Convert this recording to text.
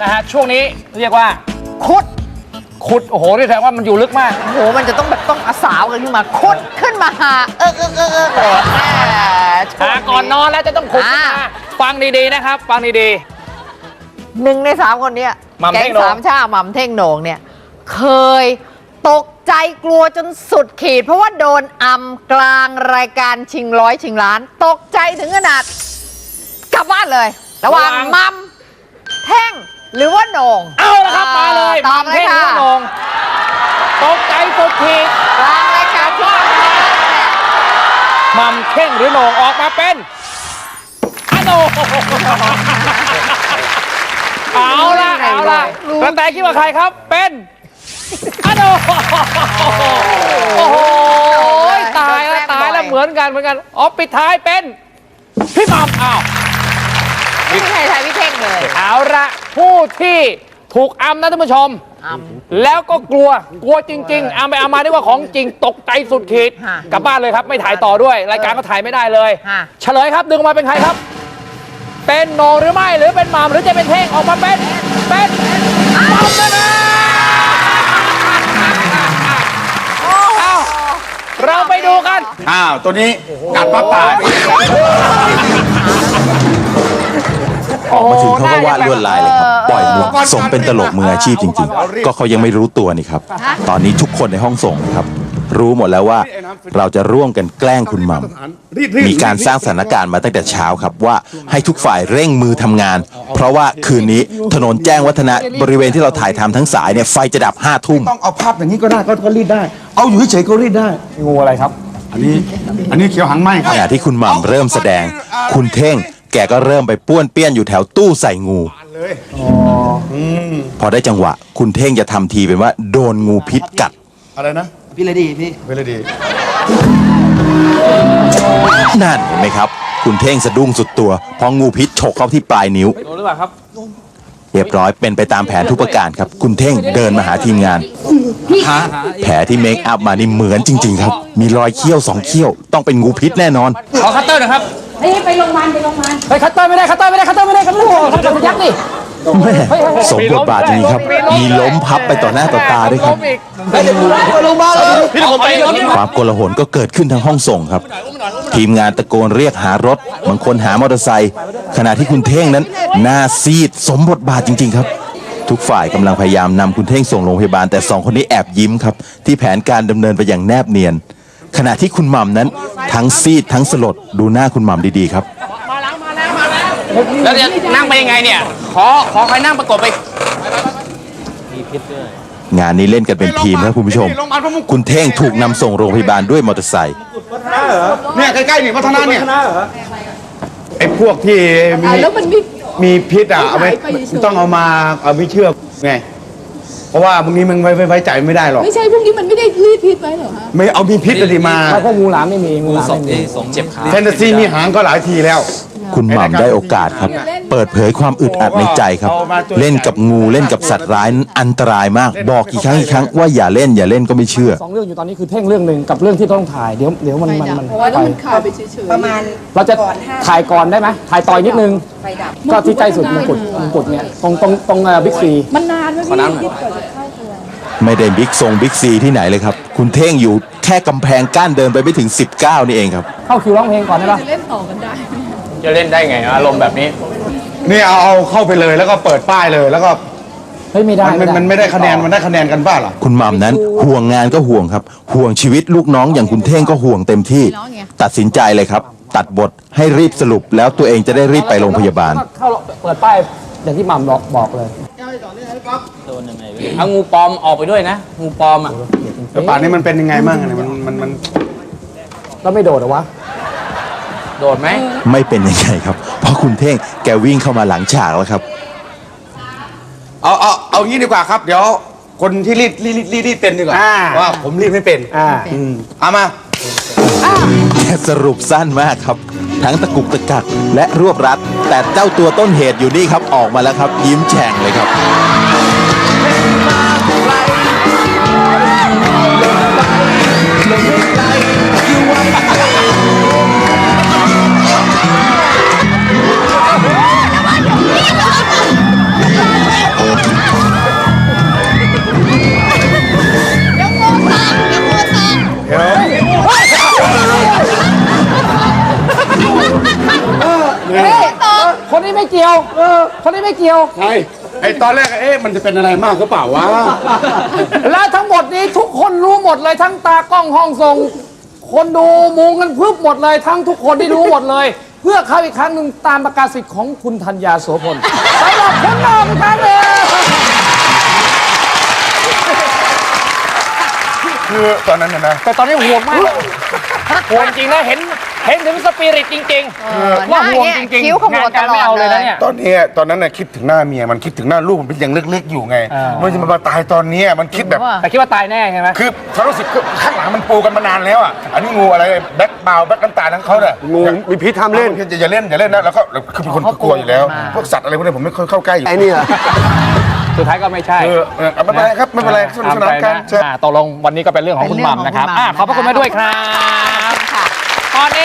นะฮะช่วงนี้เรียกว่าคุด ขุดโอ้โหนี่แสดงว่ามันอยู่ลึกมาก โอ้โห มันจะต้องแบบต้องอาสาวกันขึ้นมาคุดขึ้นมาหาเออเออเออเออแหมช่วง หาก่อนนอนแล้วจะต้องขุดขึ้นมาอ่าฟังดีๆนะครับ ฟังดี หนึ่งในสามคนเนี้ยหม่ำแก๊เท่งงโหน่ง สามชาหม่ำเท่งโหนงเนี่ย เคยตกใจกลัวจนสุดขีด เพราะว่าโดนอำกลางรายการชิงร้อยชิงล้าน ตกใจถึงขนาด กลับบ้านเลย ระหว่างมัมเท่ง หรือว่าโหนงๆเอาละครับมาเลยตอบมัเลยเท่งค่ะหัวนงตกใจสุดขีดกลางรายการชิงร้อยชิงล้านเนี่ย มัมเท่งหรือโหนงออกมาเป็นอะโหนงเอาละเอาละกระแตคิดว่าใครครับ เป็นอะโหนงโอ้โหตายแล้วตายแล้วเหมือนกันเหมือนกันอ๋อปิดท้ายเป็นพี่มัมอ้าว ไม่มีใครทายพี่เท่งเลย เอาละ ผู้ที่ถูกอัมนะท่านผู้ชมอแล้วก็กลัวกลัวจริง ๆอัมไปอัมมาได้ว่าของจริงตกใจสุดขีดฮะกลับบ้านเลยครับ ไม่ถ่ายต่อด้วย รายการก็ถ่ายไม่ได้เลยฮะเฉลยครับดึงออกมาเป็นใครครับ เป็นโหนงหรือไม่หรือเป็นหมามหรือจะเป็นเท่งออกมาเป็นเป็นหมามนะนะเอาเราไปดูกัน อ้าว ตัวนี้กัดปั๊บตาย ออกมาถึงเขาก็วาดลวดลายเลยครับ ปล่อยมุกสมเป็นตลกมืออาชีพจริง ๆ ก็เขายังไม่รู้ตัวนี่ครับ ตอนนี้ทุกคนในห้องส่งครับ รู้หมดแล้วว่าเราจะร่วมกันแกล้งคุณหมัมมีการสร้างสถานการณ์มาตั้งแต่เช้าครับว่าให้ทุกฝ่ายเร่งมือทำงาน เพราะว่าคืนนี้ถนนแจ้งวัฒนะบริเวณที่เราถ่ายทำทั้งสายเนี่ยไฟจะดับห้าทุ่ม ต้องเอาภาพอย่างนี้ก็ได้ก็ก็รีดได้ เอาอยู่เฉยๆก็รีดได้ งูอะไรครับ อันนี้อันนี้เขียวหางไหมคขรับ ณะที่คุณหม่ำเริ่มแสดง คุณเท่ง แกก็เริ่มไปป้วนเปี้ยนอยู่แถวตู้ใส่งู พอได้จังหวะ คุณเท่งจะทำทีเป็นว่า โดนงูพิษกัด อะไรนะพี่เลยดีพี่เวลาดี นั่นเห็นไหมครับ คุณเท่งสะดุ้งสุดตัวเพราะงูพิษฉกเข้าที่ปลายนิ้ว โดนหรือเปล่าครับ เรียบร้อยเป็นไปตามแผนทุกประการครับ คุณเท่งเดินมาหาทีมงาน แผลที่เมคอัพมานี่เหมือนจริง ๆ ครับ มีรอยเขี้ยวสองเขี้ยว ต้องเป็นงูพิษแน่นอน ขอคัตเตอร์หนะครับ เฮ้ยไปโรงพยาบาลไปโรงพยาบาลเฮ้ยคัตเตอร์ไม่ได้คัตเตอร์ไม่ได้คัตเตอร์ไม่ได้ครับโอ้โหคัตเตอร์ยักษ์นี่แม่สมบทบาทจริงๆครับ มีล้มพับไปต่อหน้าต่อตาด้วยครับความโกลาหลก็เกิดขึ้นทั้งห้องส่งครับ ทีมงานตะโกนเรียกหารถ บางคนหามอเตอร์ไซค์ ขณะที่คุณเท่งนั้น หน้าซีดสมบทบาทจริง ๆ ครับ ทุกฝ่ายกำลังพยายามนำคุณเท่งส่งโรงพยาบาลแต่สองคนนี้แอบยิ้มครับ ที่แผนการดำเนินไปอย่างแนบเนียน ขณะที่คุณหม่ำนั้นทั้งซีดทั้งสลดดูหน้าคุณหม่ำดีๆครับ แล้วจะนั่งไปยังไงเนี่ย ขอขอใครนั่งประกบไป งานนี้เล่นกันเป็นทีมครับคุณผู้ชม คุณเท่งถูกนำส่งโรงพยาบาลด้วยมอเตอร์ไซค์เนี่ยใกล้ๆนี่พัฒนาเนี่ยไอ้พวกที่มีแล้วมันมีมีพิษอะเอาไว้หายไปเฉยต้องเอามาเอาไม่เชื่อไง เพราะว่าบางทีมึงไว้ไว้ไว้ใจไม่ได้หรอก ไม่ใช่พวกนี้มันไม่ได้รีดพิษไว้เหรอฮะไม่เอามีพิษอะดิมาพวกงูหลามไม่มีงูหลามไม่มีแฟนตาซีมีหางก็หลายทีแล้ว คุณหม่ำได้โอกาสครับ เปิดเผยความอึดอัดในใจครับ เล่นกับงูเล่นกับสัตว์ร้ายนั้นอันตรายมาก บอกกี่ครั้งกี่ครั้งว่าอย่าเล่นอย่าเล่นก็ไม่เชื่อ สองเรื่องอยู่ตอนนี้คือเท่งเรื่องหนึ่งกับเรื่องที่ต้องถ่ายเดี๋ยวเดี๋ยวมันมันมันเพราะว่าถ้ามันคาไปเฉยๆประมาณเราจะก่อนห้าถ่ายก่อนได้ไหมถ่ายต่อยนิดนึง ไฟดับ ก็ที่ใกล้สุดมงกุฎมงกุฎเนี่ยตรงตรงตรงบิ๊กซี มันนานไหมพี่ที่กว่าจะเข้าตัว ไม่ได้บิ๊กซงบิ๊กซีที่ไหนเลยครับ คุณเท่งอยู่แค่กำแพงกั้นเดินไปไม่ถึง 19 นี่เองครับ เข้าคิวร้องเพลงก่อนได้ปะ จะเล่นต่อกันได้ไหม จะเล่นได้ไงอารมณ์แบบนี้ นี่เอาเอาเข้าไปเลยแล้วก็เปิดป้ายเลยแล้วก็เฮ้ยไม่ได้มันมันมันไม่ได้คะแนนมันได้คะแนนกันบ้าเหรอคุณหม่ำนั้นห่วงงานก็ห่วงครับ ห่วงชีวิตลูกน้องอย่างคุณเท่งก็ห่วงเต็มที่ ตัดสินใจเลยครับ ตัดบทให้รีบสรุปแล้วตัวเองจะได้รีบไปโรงพยาบาล เข้าเปิดป้ายอย่างที่หม่ำบอกบอกเลยเอางูปลอมออกไปด้วยนะ งูปลอมอะแล้วป่านนี้มันเป็นยังไงบ้างเนี่ยมันมันมันแล้วไม่โดดเหรอวะ โดดไหมไม่เป็นยังไงครับ เพราะคุณเท่งแกวิ่งเข้ามาหลังฉากแล้วครับ เอาเอาเอางี้ดีกว่าครับ เดี๋ยว คนที่รีดรีดรีดรีดรีดเป็นดีกว่าอ่า ว่าผมรีดไม่เป็นอ่า อืมเอามาสรุปสั้นมากครับ ทั้งตะกุกตะกักและรวบรัด แต่เจ้าตัวต้นเหตุอยู่นี่ครับออกมาแล้วครับ ยิ้มแฉ่งเลยครับ คนนี้ไม่เกี่ยว ใช่ไอตอนแรกเอ๊ะมันจะเป็นอะไรมากหรือเปล่าวะ และทั้งหมดนี้ทุกคนรู้หมดเลยทั้งตากล้องห้องส่งคนดูมุงกันพึบหมดเลยทั้งทุกคนที่รู้หมดเลย เพื่อเข้าอีกครั้งหนึ่งตามประกาศสิทธิ์ของคุณธัญญาโสพลสำหรับคุณนำครับเองคือตอนนั้นนะนะแต่ตอนนี้ห่วงมากห่วงจริงนะเห็น เห็นถึงสปิริตจริงเออๆหว่าน้าห่วงเนี่ยจริงคิ้วขมวดงานการไม่ตลอดเอาเลยเลนะยเนี่ย ตอนนี้ตอนนั้นน่ะคิดถึงหน้าเมียมันคิดถึงหน้าลูกมันเป็นยังเล็กๆอยู่ไงอ่ามัมันจะมาตายตอนเนี้ยมันคิดแบบแต่คิดว่าตายแน่ใช่ไหมคือความรู้สึกคือข้างหลังมันปูกันมานานแล้วอะอันนี้งูอะไรแบ็คบาวแบ็คน้ำตาลทั้งเขาเนี่ยงูมีพิษทำเล่นอย่าอย่าเล่นอย่าเล่นนะแล้วก็คือเป็นคนกลัวอยู่แล้ว พวกสัตว์อะไรพวกนี้ผมไม่ค่อยเข้าใกล้อยู่ไอ้นี่เหรอสุดท้ายก็ไม่ใช่เออเออเอาไม่เป็นไรครับไม่เป็นไรสนุกสนานกันอ่าตกลงวันนี้ก็เป็นเรื่องของคุณหมัมนะครับเป็นเรื่องของคุณหม่ำอ่าขอบพระคุณนะคะแม่ด้วยครับค่ะตอนนี้